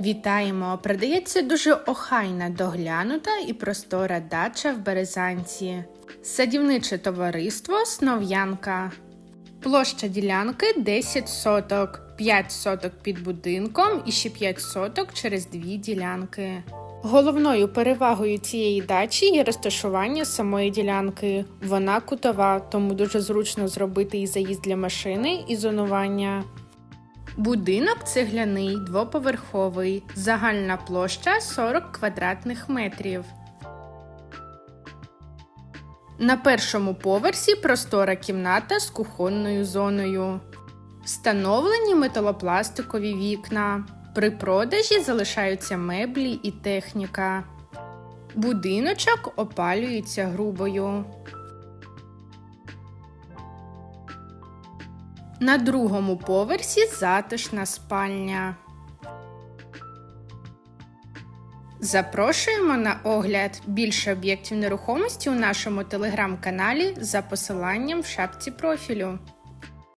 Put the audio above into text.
Вітаємо! Продається дуже охайна, доглянута і простора дача в Березанці. Садівниче товариство Снов'янка. Площа ділянки 10 соток, 5 соток під будинком і ще 5 соток через дві ділянки. Головною перевагою цієї дачі є розташування самої ділянки. Вона кутова, тому дуже зручно зробити і заїзд для машини, і зонування. Будинок цегляний, двоповерховий, загальна площа 40 квадратних метрів. На першому поверсі простора кімната з кухонною зоною. Встановлені металопластикові вікна. При продажі залишаються меблі і техніка. Будиночок опалюється грубою. На другому поверсі затишна спальня. Запрошуємо на огляд більше об'єктів нерухомості у нашому телеграм-каналі за посиланням в шапці профілю.